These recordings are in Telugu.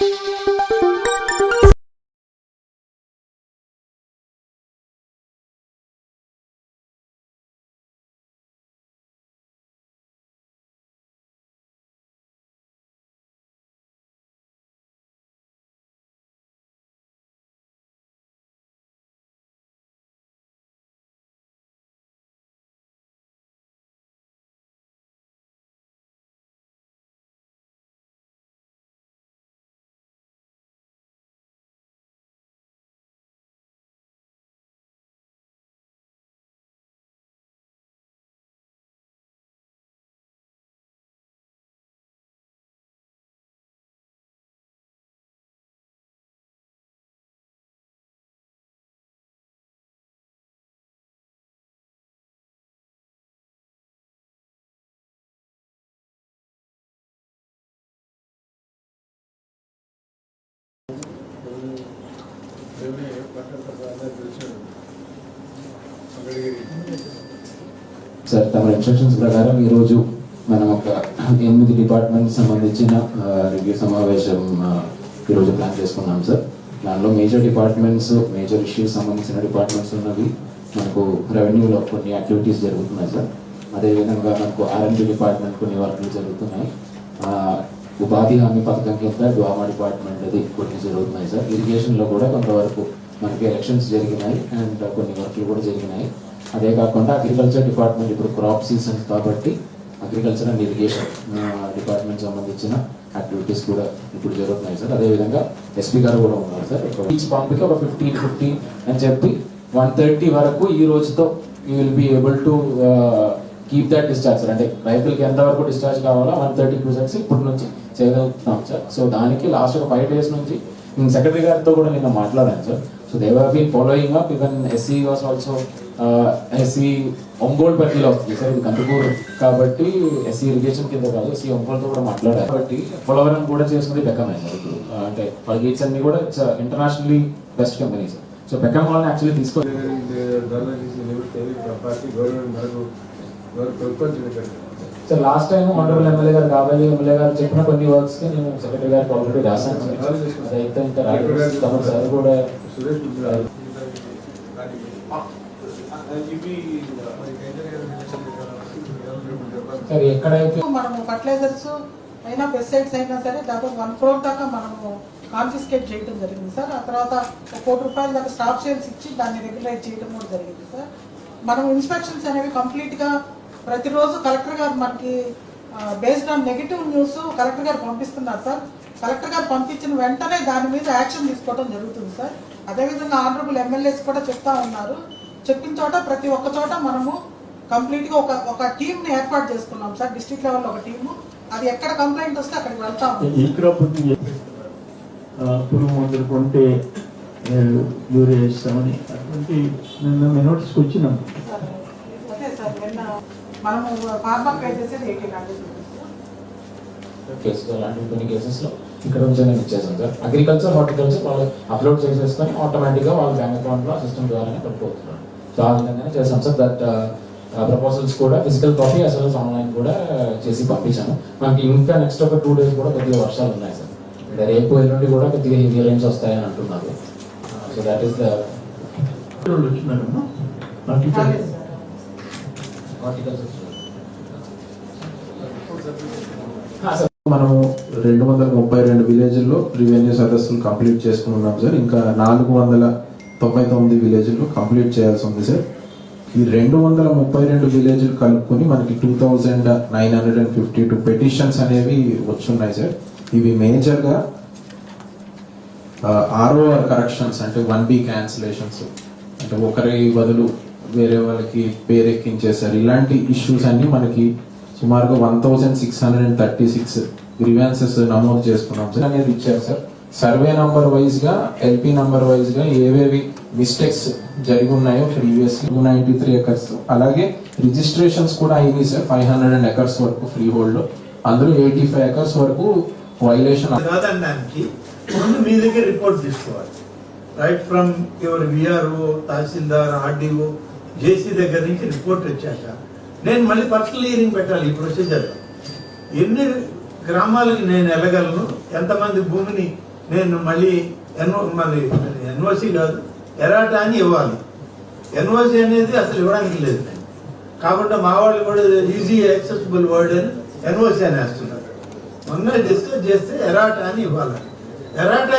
you సార్ తమ ఇన్స్ట్రక్షన్స్ ప్రకారం ఈరోజు మనం ఒక ఎనిమిది డిపార్ట్మెంట్ సంబంధించిన రివ్యూ సమావేశం ఈరోజు ప్లాన్ చేసుకున్నాం సార్. దానిలో మేజర్ డిపార్ట్మెంట్స్ మేజర్ ఇష్యూస్ సంబంధించిన డిపార్ట్మెంట్స్ ఉన్నవి మనకు రెవెన్యూలో కొన్ని యాక్టివిటీస్ జరుగుతున్నాయి సార్. అదేవిధంగా మనకు ఆర్ఎండి డిపార్ట్మెంట్ కొన్ని వర్క్లు జరుగుతున్నాయి. ఉపాధి హామీ పథకం కింద డ్వామా డిపార్ట్మెంట్ అది కొన్ని జరుగుతున్నాయి సార్. ఇరిగేషన్లో కూడా కొంతవరకు మనకి ఎలక్షన్స్ జరిగినాయి అండ్ కొన్ని వర్క్లు కూడా జరిగినాయి. అదే కాకుండా అగ్రికల్చర్ డిపార్ట్మెంట్ ఇప్పుడు క్రాప్ సీజన్ కాబట్టి అగ్రికల్చర్ అండ్ ఇరిగేషన్ డిపార్ట్మెంట్ సంబంధించిన యాక్టివిటీస్ కూడా ఇప్పుడు జరుగుతున్నాయి సార్. అదేవిధంగా ఎస్పీ గారు కూడా ఉన్నారు సార్. ఈచ్ పంప్కి ఒక ఫిఫ్టీన్ ఫిఫ్టీన్ అని చెప్పి వన్ థర్టీ వరకు ఈ రోజుతో you will be able to keep that discharge sir. అంటే రైతులకి ఎంతవరకు డిశ్చార్జ్ కావాలో వన్ థర్టీ క్రూజర్స్ ఇప్పటి నుంచి చేయగలుగుతున్నాం సార్. సో దానికి లాస్ట్ ఒక ఫైవ్ డేస్ నుంచి సెక్రటరీ గారితో కూడా నిన్న మాట్లాడాను sir. So they have been following up even SC was also SC Ongole పరిధిలో వస్తుంది సార్ ఇది కందుకూరు కాబట్టి ఎస్సీ ఇరిగేషన్ కింద కాదు ఎస్సీ ఒంగోలుతో కూడా మాట్లాడారు కాబట్టి పోలవరం కూడా చేసుకునేది బెకమ్ సార్ ఇప్పుడు అంటే గేట్స్ అన్ని కూడా internationally best companies so become వాళ్ళని యాక్చువల్లీ తీసుకోవాలి sir last time honourable MLA garu కాబోయే ఎమ్మెల్యే గారు చెప్పిన కొన్ని వర్క్స్కి నేను సెక్రటరీ గారికి ఆల్రెడీ రాశాను. సార్ సార్ కూడా సార్ ఎక్కడైతే మనము ఫర్టిలైజర్స్ అయినా పెస్టిసైడ్స్ అయినా సరే దాదాపు వన్ క్రోర్ దాకా మనము కాన్ఫిస్కేట్ చేయడం జరిగింది సార్ ఆ తర్వాత ఒక కోటి రూపాయల దాకా స్టాప్ సేల్స్ ఇచ్చి దాన్ని రెగ్యులైజ్ చేయడం కూడా జరిగింది సార్ మనం ఇన్స్పెక్షన్స్ అనేవి కంప్లీట్గా ప్రతిరోజు కలెక్టర్ గారు మనకి based on negative news collector garu పంపిస్తున్నారు సార్. కలెక్టర్ గారు పంపించిన వెంటనే దాని మీద యాక్షన్ తీసుకోవడం జరుగుతుంది సార్. అదేవిధంగా ఆనరబుల్ ఎమ్మెల్యేస్ కూడా చెప్తా ఉన్నారు. చెప్పిన చోట ప్రతి ఒక్క చోట మనము కంప్లీట్గా ఒక ఒక టీంని ఏర్పాటు చేసుకున్నాం సార్. డిస్ట్రిక్ట్ లెవెల్లో ఒక టీము. అది ఎక్కడ కంప్లైంట్ వస్తే అక్కడికి క్రాప్ పురుగు మందులు కొంటే యూరియా ఇస్తామని అటువంటి నిన్న నోటీస్కి వచ్చినాం. నిన్న మనము ఫార్మర్ పే చేసేది ఎయిటీన్ హండ్రెడ్ కేసులు అలాంటి కొన్ని కేసెస్లో ఇక్కడ నుంచి నేను ఇచ్చేసాను సార్. అగ్రికల్చర్ హార్టికల్చర్ వాళ్ళు అప్లోడ్ చేసేసుకొని ఆటోమేటిక్గా వాళ్ళ బ్యాంక్ అకౌంట్లో సిస్టమ్ ద్వారానే పడిపోతున్నారు సో ఆ విధంగానే చేసాం సార్. దట్ ప్రపోజల్స్ కూడా ఫిజికల్ కాపీ అసలు ఆన్లైన్ కూడా చేసి పంపించాను. మనకి ఇంకా నెక్స్ట్ ఒక టూ డేస్ కూడా కొద్దిగా వర్షాలు ఉన్నాయి సార్. అంటే రేపు ఎల్లుండి కూడా కొద్దిగా హెవీ రైన్స్ వస్తాయని అంటున్నారు. సో దట్ ఈస్ ద వాళ్ళు వచ్చినారమ్మా మాకు కాలేదు సార్ హార్టికల్చర్ మనము రెండు వందల ముప్పై రెండు విలేజ్ల్లో రెవెన్యూ సదస్సులు కంప్లీట్ చేసుకున్నాం సార్. ఇంకా నాలుగు వందల తొంభై తొమ్మిది విలేజ్లు కంప్లీట్ చేయాల్సి ఉంది సార్. ఈ రెండు వందల ముప్పై రెండు విలేజ్లు కలుపుకొని మనకి two thousand nine hundred and fifty two petitions అనేవి వచ్చున్నాయి సార్. ఇవి మేజర్గా ఆర్ఓఆర్ కరెక్షన్స్ అంటే వన్ బి క్యాన్సిలేషన్స్ అంటే ఒకరి బదులు వేరే వాళ్ళకి పేరెక్కించేశారు. ఇలాంటి ఇష్యూస్ అన్ని మనకి సుమారుగా one thousand six hundred and thirty six grievances నమోదు చేసుకున్నాం. సార్ అనేది ఇచ్చారు సార్. సర్వే నంబర్ వైజ్గా ఎల్పీ నంబర్ వైజ్గా ఏవేవి మిస్టేక్స్ జరిగి ఉన్నాయో ప్రీవియస్ నైన్టీ త్రీ ఎకర్స్ అలాగే రిజిస్ట్రేషన్స్ కూడా అయినాయి sir five hundred and acres వరకు ఫ్రీ హోల్డ్ అందులో ఎయిటీ ఫైవ్ ఎకర్స్ వరకు వైలేషన్ కాదనడానికి ముందు మీ దగ్గర రిపోర్ట్ తీసుకోవాలి. Right from your VRO tahsildar RDO JC దగ్గర నుంచి రిపోర్ట్ వచ్చాక నేను మళ్ళీ పర్సనల్ హియరింగ్ పెట్టాలి ఈ ప్రొసీజర్. ఎన్ని గ్రామాలకి నేను వెళ్ళగలను ఎంతమంది భూమిని నేను మళ్ళీ ఎన్ఓ మళ్ళీ ఎన్ఓసి కాదు ఎరాటా అని ఇవ్వాలి. ఎన్ఓసి అనేది అసలు ఇవ్వడానికి లేదు. నేను కాబట్టి మా వాళ్ళు కూడా ఈజీ యాక్సెసిబుల్ వర్డ్ అని ఎన్ఓసి అని వేస్తున్నారు. మొన్న డిస్కస్ చేస్తే ఎరాటా అని ఇవ్వాలి. ఎరాటా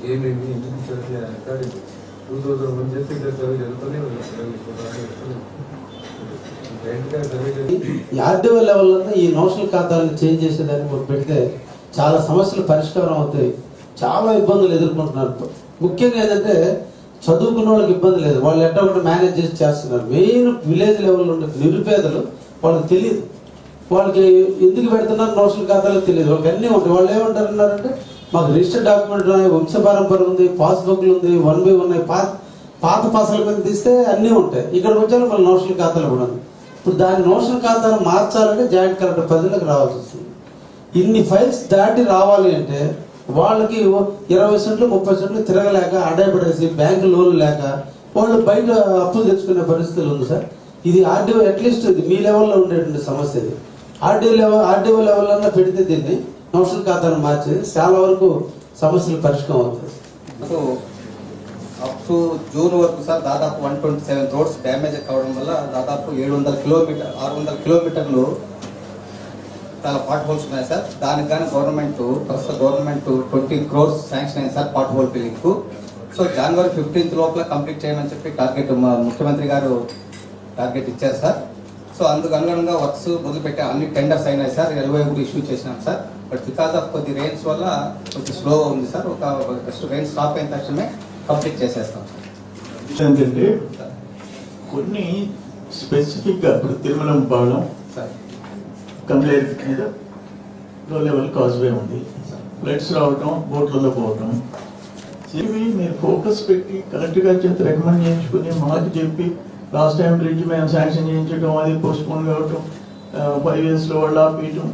వాళ్ళు ఏమేమి ఎందుకు ఇచ్చారు కానీ టూ థౌజండ్ వన్ చేసి ఇక్కడ సర్వే జరుగుతూనే ఆర్డీఓ లెవెల్ అంతా ఈ నోషనల్ ఖాతాలను చేంజ్ చేసేదాన్ని మనం పెడితే చాలా సమస్యలు పరిష్కారం అవుతాయి. చాలా ఇబ్బందులు ఎదుర్కొంటున్నారు. ముఖ్యంగా ఏంటంటే చదువుకున్న వాళ్ళకి ఇబ్బంది లేదు. వాళ్ళు ఎట్లా కూడా మేనేజ్ చేసి చేస్తున్నారు. మెయిన్ విలేజ్ లెవెల్లో ఉండే నిరుపేదలు వాళ్ళకి తెలియదు వాళ్ళకి ఎందుకు పెడుతున్నారు నోషనల్ ఖాతాలో తెలియదు వాళ్ళకి అన్నీ ఉంటాయి. వాళ్ళు ఏమంటారు అన్నారంటే మాకు రిజిస్టర్ డాక్యుమెంట్ ఉన్నాయి వంశ పరంపర ఉంది పాస్బుక్లు ఉంది వన్ బై ఉన్నాయి పాత పాత పాసల మీద తీస్తే అన్నీ ఉంటాయి. ఇక్కడికి వచ్చాక మళ్ళీ నోషనల్ ఖాతాలు కూడా ఇప్పుడు దాని నోషనల్ ఖాతాను మార్చాలంటే జాయింట్ కలెక్టర్ ప్రజలకు రావాల్సి వస్తుంది. ఇన్ని ఫైల్స్ దాటి రావాలి అంటే వాళ్ళకి ఇరవై సెంట్లు ముప్పై సెంట్లు తిరగలేక అడ్డాపడేసి బ్యాంకు లోన్లు లేక వాళ్ళు బయట అప్పులు తెచ్చుకునే పరిస్థితులు ఉంది సార్. ఇది ఆర్డీఓ అట్లీస్ట్ ఇది మీ లెవెల్లో ఉండేటువంటి సమస్య ఇది. ఆర్డీఓ లెవెల్ ఆర్డీఓ లెవెల్లో పెడితే దీన్ని నోషనల్ ఖాతాను మార్చి చాలా వరకు సమస్యలు పరిష్కారం అవుతాయి. సో అప్ టు జూన్ వరకు సార్ దాదాపు one twenty seven roads damage కావడం వల్ల దాదాపు ఏడు వందల కిలోమీటర్ ఆరు వందల కిలోమీటర్లు చాలా పాట్ హోల్స్ ఉన్నాయి సార్. దానికి కానీ గవర్నమెంట్ ప్రస్తుత గవర్నమెంట్ ట్వంటీ క్రోర్స్ శాంక్షన్ అయింది sir pot hole filling so January fifteenth లోపల కంప్లీట్ చేయమని చెప్పి టార్గెట్ మా ముఖ్యమంత్రి గారు టార్గెట్ ఇచ్చారు సార్. సో అందుకు అనుగుణంగా వర్క్స్ మొదలుపెట్టే అన్ని టెండర్స్ అయినాయి సార్. ఎల్వై కూడా ఇష్యూ చేసినాం సార్. బట్ బికాస్ ఆఫ్ కొద్ది రెయిన్స్ వల్ల కొంచెం స్లో ఉంది సార్. ఒక ఫస్ట్ రెయిన్ స్టాప్ అయిన తక్షణమే కంప్లీట్ చేసేస్తాం. ఏంటంటే కొన్ని స్పెసిఫిక్గా ఇప్పుడు తిరుమల పాలెం సార్. కంప్లైంట్ మీద లో లెవెల్ కాజ్వే ఉంది. ఫ్లడ్స్ రావటం బోట్లలో పోవటం. ఇవి మీరు ఫోకస్ పెట్టి కలెక్టర్ గారి చేత రికమెండ్ చేయించుకుని మాకు చెప్పి లాస్ట్ టైం బ్రిడ్జ్ మేము శాంక్షన్ చేయించడం అది పోస్ట్ పోన్ కావటం ఫైవ్ ఇయర్స్లో వాళ్ళు ఆపేయటం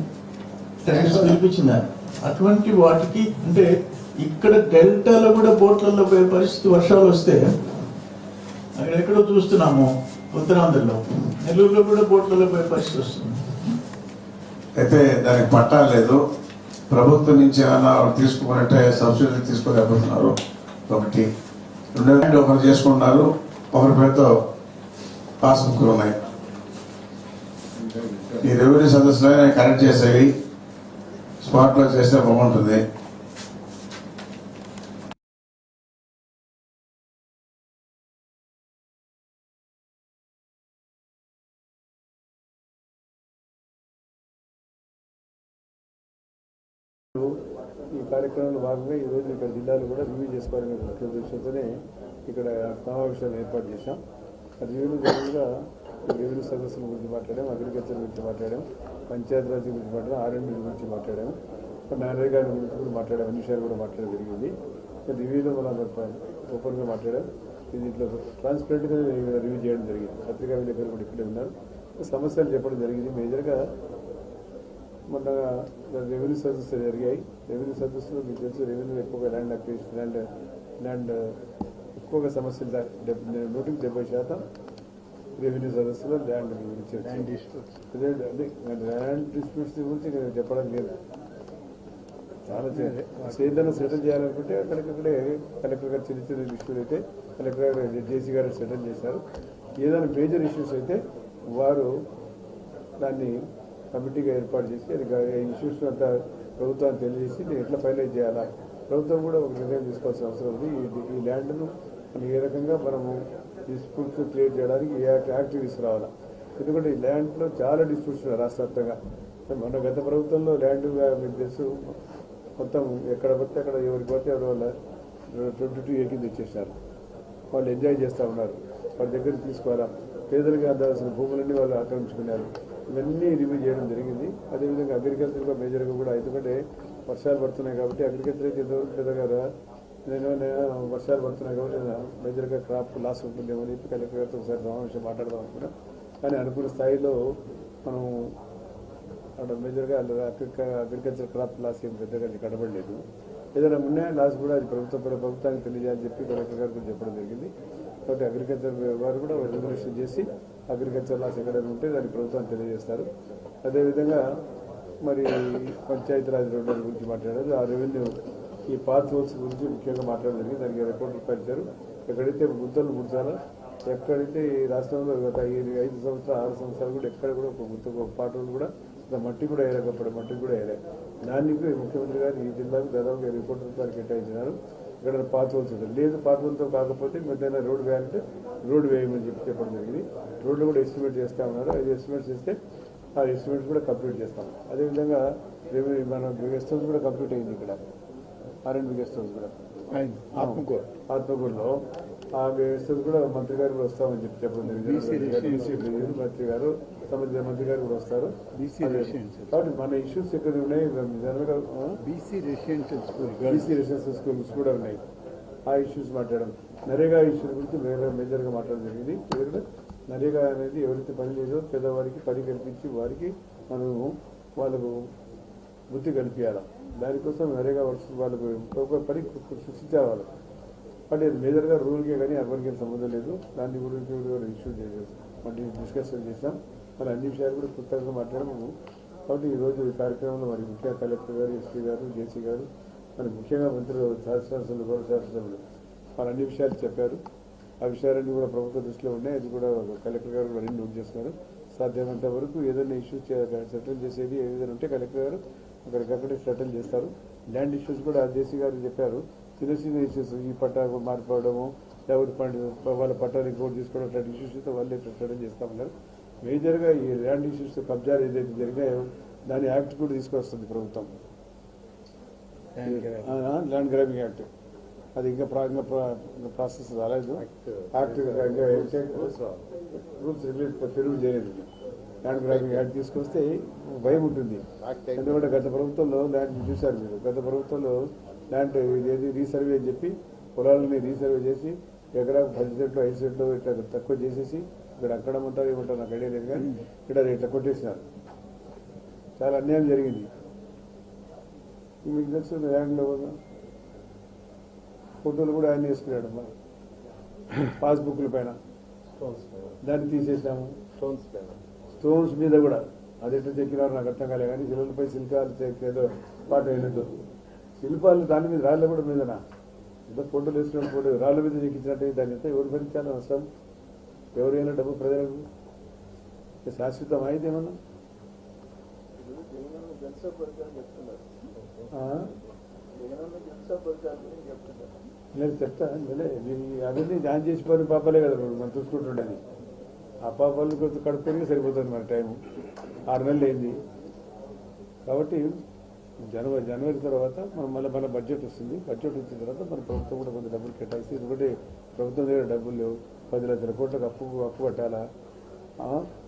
పిలిపించింది అటువంటి వాటికి అంటే ఇక్కడ డెల్టాలో కూడా బోట్లలో పోయే పరిస్థితి వర్షాలు వస్తే అక్కడ ఎక్కడో చూస్తున్నాము ఉత్తరాంధ్రలో. నెల్లూరులో కూడా బోట్లలో పోయే పరిస్థితి వస్తుంది. అయితే దానికి పట్టా లేదు. ప్రభుత్వం నుంచి ఏమైనా తీసుకున్నట్టే సబ్సిడీ తీసుకోలేకపోతున్నారు. ఒకటి రెండోది ఒకరు చేసుకున్నారు ఒకరి పేరుతో పాస్బుక్లు ఉన్నాయి. ఈ రెవెన్యూ సదస్సులో కరెక్ట్ చేసేవి. స్పాట్లో చేస్తే బాగుంటుంది. ఈ కార్యక్రమంలో భాగంగా ఈ రోజు ఇక్కడ జిల్లాలో కూడా రివ్యూ చేసుకోవాలనే ఉద్దేశంతోనే ఇక్కడ సమావేశాలు ఏర్పాటు చేశాం. ఆ రివ్యూలో జరుగుగా రెవెన్యూ సదస్సుల గురించి మాట్లాడాం అగ్రికల్చర్ గురించి మాట్లాడాం పంచాయతీరాజ్ గురించి మాట్లాడాం ఆర్ఎండ్బి గురించి మాట్లాడాం నరేగా గురించి కూడా మాట్లాడాం అన్ని విషయాలు కూడా మాట్లాడడం జరిగింది. రివ్యూలో మనం ఓపెన్గా మాట్లాడాం. దీంట్లో ట్రాన్స్పరెంట్గా రివ్యూ చేయడం జరిగింది. పత్రికా విలేకరులు కూడా ఇక్కడే ఉన్నారు. సమస్యలు చెప్పడం జరిగింది. మేజర్గా మొన్న రెవెన్యూ సదస్సులు జరిగాయి. రెవెన్యూ సదస్సులో మీకు తెలుసు రెవెన్యూ ఎక్కువగా ల్యాండ్ అక్విజిషన్ ల్యాండ్ ల్యాండ్ ఎక్కువగా సమస్యలు నూటికి డెబ్బై శాతం రెవెన్యూ సదస్సులో ల్యాండ్ గురించి ల్యాండ్ డిస్ప్యూట్స్ గురించి. నేను చెప్పడం లేదు. చాలా ఏదైనా సెటిల్ చేయాలనుకుంటే అక్కడికక్కడే కలెక్టర్ గారు చిన్న చిన్న ఇష్యూలు అయితే కలెక్టర్ గారు జేసీ గారు సెటిల్ చేశారు. ఏదైనా మేజర్ ఇష్యూస్ అయితే వారు దాన్ని కమిటీగా ఏర్పాటు చేసి అది ఇష్యూస్ అంతా ప్రభుత్వానికి తెలియజేసి ఎట్లా ఫైనలైజ్ చేయాలా? ప్రభుత్వం కూడా ఒక నిర్ణయం తీసుకోవాల్సిన అవసరం ఉంది. ఈ- ఈ ల్యాండ్ను మనం ఏ రకంగా మనము డిస్ప్యూట్స్ క్రియేట్ చేయడానికి ఏ యాక్ట్ తీసుకురావాలా ఎందుకంటే ఈ ల్యాండ్లో చాలా డిస్ప్యూట్స్ ఉన్నాయి రాష్ట్రవ్యాప్తంగా మన గత ప్రభుత్వంలో ల్యాండ్ మీకు తెలుసు మొత్తం ఎక్కడ పడితే అక్కడ ఎవరికి పడితే ఎవరి వల్ల ట్వంటీ టూ ఏ కింద ఇచ్చేసారు వాళ్ళు ఎంజాయ్ చేస్తూ ఉన్నారు. వాళ్ళ దగ్గర తీసుకోవాలా పేదలకు అందాల్సిన భూములన్నీ వాళ్ళు ఆక్రమించుకున్నారు. ఇవన్నీ రివ్యూ చేయడం జరిగింది. అదేవిధంగా అగ్రికల్చర్గా మేజర్గా కూడా ఎందుకంటే వర్షాలు పడుతున్నాయి కాబట్టి అగ్రికల్చర్ అయితే ఎంతవరకు పెద్దగా నేను నేను వర్షాలు పడుతున్నాయి కాబట్టి నేను మేజర్గా క్రాప్ లాస్ ఉంటుందేమో అని చెప్పి కలెక్టర్ గారితో ఒకసారి సమావేశం మాట్లాడదాం అనుకున్నా. కానీ అనుకున్న స్థాయిలో మనం అక్కడ మేజర్గా అగ్రికల్చర్ క్రాప్ లాస్ ఏం పెద్దగా కనబడలేదు. ఏదైనా ఉన్నాయా లాస్ కూడా అది ప్రభుత్వం ప్రభుత్వానికి తెలియజేయాలని చెప్పి కలెక్టర్ గారు కూడా చెప్పడం జరిగింది. కాబట్టి అగ్రికల్చర్ వారు కూడా రెగ్యులేషన్ చేసి అగ్రికల్చర్ లాస్ ఎక్కడైనా ఉంటే దాన్ని ప్రభుత్వానికి తెలియజేస్తారు. అదేవిధంగా మరి పంచాయతీరాజ్ రోడ్ల గురించి మాట్లాడారు. ఆ రెవెన్యూ ఈ పాత్ హోల్స్ గురించి ముఖ్యంగా మాట్లాడలేదు దానికి రిపోర్ట్ రూపాయలు ఎక్కడైతే గుంతలు ముడతారో ఎక్కడైతే ఈ రాష్ట్రంలో గత ఐదు సంవత్సరాలు ఆరు సంవత్సరాలు కూడా ఎక్కడ కూడా ఒక గుంత ఒక పాటలు కూడా మట్టి కూడా వేయలేకపోతే మట్టి కూడా వేయలే. దానికి ముఖ్యమంత్రి గారు ఈ జిల్లాకు దాదాపు ఇరవై కోట్ల రూపాయలు కేటాయించినారు. ఇక్కడ పాత హోల్స్ ఉంటుంది లేదు పాత రోడ్తో కాకపోతే మధ్యాహ్నం రోడ్డు వేయాలంటే రోడ్డు వేయమని చెప్పి చెప్పడం జరిగింది. రోడ్లు కూడా ఎస్టిమేట్ చేస్తా ఉన్నారు. ఐదు ఎస్టిమేట్స్ చేస్తే ఆ ఎస్టిమేట్స్ కూడా కంప్లీట్ చేస్తాం. అదేవిధంగా రెవెన్యూ మన గెస్ట్ కూడా కంప్లీట్ అయింది ఇక్కడ. ఆర్ఎండ్ గెస్ట్ హౌస్ కూడా. ఆత్మకూరు. ఆత్మకూరులో. ఆ గెస్ట్ హౌస్ కూడా మంత్రి గారు కూడా వస్తామని చెప్పి చెప్పడం మంత్రి గారు సంబంధించిన మంత్రి గారు కూడా వస్తారు. కాబట్టి మన ఇష్యూస్ ఇక్కడ ఉన్నాయి? జనరల్గా BC residential school. BC residential schools కూడా ఉన్నాయి. ఆ ఇష్యూస్ మాట్లాడడం. నరేగా ఇష్యూస్ గురించి మేజర్ మేజర్గా మాట్లాడడం జరిగింది. ఎందుకంటే నరేగా అనేది ఎవరైతే పని లేదో పేదవారికి పని కల్పించి వారికి మనము వాళ్ళకు వృత్తి కల్పించాలి? దానికోసం వేరేగా వర్క్స్ వాళ్ళకు ఒక పని సృష్టించారు వాళ్ళకి అంటే ఇది మేజర్గా రూల్కే కానీ అర్బన్కి సంబంధం లేదు. దాని గురించి కూడా ఇష్యూ చేసేసి మళ్ళీ డిస్కషన్ చేసాం మరి అన్ని విషయాలు కూడా పుస్తకంగా మాట్లాడము. కాబట్టి ఈరోజు ఈ కార్యక్రమంలో మరి ముఖ్య కలెక్టర్ గారు ఎస్పీ గారు జేసీ గారు మరి ముఖ్యంగా మంత్రులు శాసనసభ్యులు గౌరవ శాసనసభ్యులు వారు అన్ని విషయాలు చెప్పారు. ఆ విషయాలన్నీ కూడా ప్రభుత్వ దృష్టిలో ఉన్నాయి. అది కూడా కలెక్టర్ గారు కూడా అన్ని నోట్ చేస్తున్నారు. సాధ్యమైనంత వరకు ఏదైనా ఇష్యూ సెటిల్ చేసేది ఏదైనా ఉంటే కలెక్టర్ గారు అక్కడికక్కడే సెటిల్ చేస్తారు. ల్యాండ్ ఇష్యూస్ కూడా జేసీ గారు చెప్పారు. చిన్న చిన్న ఇష్యూస్ ఈ పట్టా మారిపోవడము లేకపోతే పండి వాళ్ళ పట్టాలు ఇంకోటి తీసుకోవడం అట్లాంటి ఇష్యూస్ అయితే వాళ్ళే సెటిల్ చేస్తామన్నారు మేజర్గా ఈ ల్యాండ్ ఇష్యూస్ కబ్జాలు ఏదైతే జరిగాయో దాని యాక్ట్ కూడా తీసుకొస్తుంది ప్రభుత్వం. ల్యాండ్ గ్రాబింగ్ యాక్ట్ అది ఇంకా ప్రాసెస్ రాలేదు. యాక్ట్ రూల్స్ రెగ్యులేట్ తెలుగు చేయలేదు. ల్యాండ్ గ్రాబింగ్ యాడ్ తీసుకొస్తే భయం ఉంటుంది. ఎందుకంటే గత ప్రభుత్వంలో ల్యాండ్ చూశారు మీరు. గత ప్రభుత్వంలో ల్యాండ్ ఇదేది రీసర్వే అని చెప్పి పొలాలని రీసర్వే చేసి ఎకరాకు పది సెంట్లు ఐదు సెంట్లు ఇట్లా తక్కువ చేసేసి ఇక్కడ అక్కడ ఉంటారు ఏమంటారు నాకు ఐడియా లేదు కానీ ఇక్కడ ఇట్లా కొట్టేసినారు. చాలా అన్యాయం జరిగింది. మీకు తెలుసు ల్యాండ్లో ఫోటోలు కూడా ఆయన వేసుకున్నాడు మరి పాస్బుక్ల పైన. దాన్ని తీసేసాము స్టోన్స్ పైన. స్టోన్స్ మీద కూడా. అది ఎట్లా చెక్కినారు నాకు అర్థం కాలే కానీ శిలువలపై శిల్పాలు చెక్ ఏదో పాట అయినట్టు శిల్పాలు దాని మీద రాళ్ళ కూడా మీదనా? ఏదో ఫోటోలు వేసుకున్న ఫోటో. రాళ్ళ మీద చెక్కించినట్టు దాని ఎంత ఎవరు భరించాలి నష్టం ఎవరైనా డబ్బు ప్రజలకు? శాశ్వతం అయితే ఏమన్నా? నేను చెప్తా. అవన్నీ ధ్యానం చేసిపోయిన పాపలే కదా మనం చూసుకుంటుండేది. ఆ పాపాలు కొంచెం కడుపుకొని సరిపోతుంది మన టైం ఆరు నెలలు అయింది. కాబట్టి జనవరి జనవరి తర్వాత మనం మళ్ళీ మన బడ్జెట్ వస్తుంది. బడ్జెట్ వచ్చిన తర్వాత మన ప్రభుత్వం కూడా కొంత డబ్బులు కట్టాల్సి ఎందుకంటే ప్రభుత్వం దగ్గర డబ్బులు లేవు. పది లక్షల కోట్లకు అప్పు అప్పు కట్టాలా?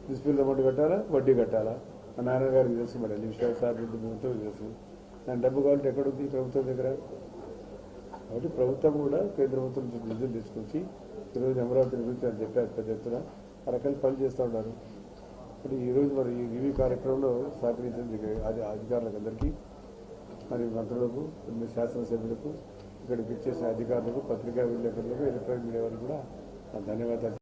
ప్రిన్సిపల్ అమౌంట్ కట్టాలా? వడ్డీ కట్టాలా? మా నాన్నగారికి తెలుసు మరి అన్ని విషయాలు. సార్ ప్రభుత్వం తెలుసు. దాని డబ్బు కావాలంటే ఎక్కడ ఉంది ప్రభుత్వం దగ్గర? కాబట్టి ప్రభుత్వం కూడా కేంద్ర ప్రభుత్వం నుంచి నిధులు తీసుకొచ్చి ఈరోజు అమరావతి గురించి అని చెప్పారు పెద్ద ఎత్తున. ఆ పని పనులు చేస్తూ ఉన్నారు. మరి ఈరోజు మరి ఈ రివ్యూ కార్యక్రమంలో సహకరించిన అది అధికారులకు అందరికీ మరి మంత్రులకు మీ శాసనసభ్యులకు ఇక్కడికి ఇచ్చేసిన అధికారులకు పత్రికా విలేకరులకు ఎలక్ట్రానిక్ మీడియా వారికి కూడా ధన్యవాదాలు.